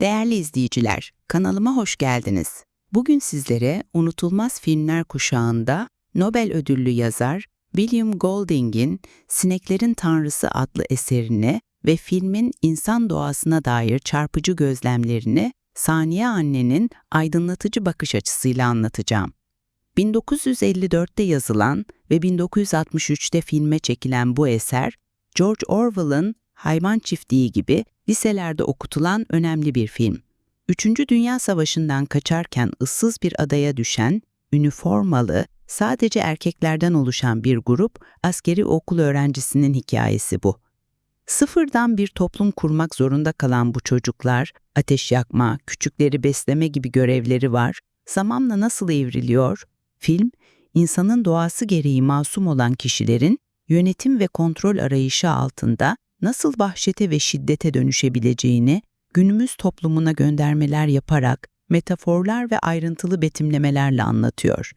Değerli izleyiciler, kanalıma hoş geldiniz. Bugün sizlere unutulmaz filmler kuşağında Nobel ödüllü yazar William Golding'in Sineklerin Tanrısı adlı eserini ve filmin insan doğasına dair çarpıcı gözlemlerini Saniye Anne'nin aydınlatıcı bakış açısıyla anlatacağım. 1954'te yazılan ve 1963'te filme çekilen bu eser, George Orwell'ın Hayvan Çiftliği gibi liselerde okutulan önemli bir film. Üçüncü Dünya Savaşı'ndan kaçarken ıssız bir adaya düşen, üniformalı, sadece erkeklerden oluşan bir grup askeri okul öğrencisinin hikayesi bu. Sıfırdan bir toplum kurmak zorunda kalan bu çocuklar, ateş yakma, küçükleri besleme gibi görevleri var, zamanla nasıl evriliyor? Film, insanın doğası gereği masum olan kişilerin yönetim ve kontrol arayışı altında nasıl vahşete ve şiddete dönüşebileceğini günümüz toplumuna göndermeler yaparak metaforlar ve ayrıntılı betimlemelerle anlatıyor.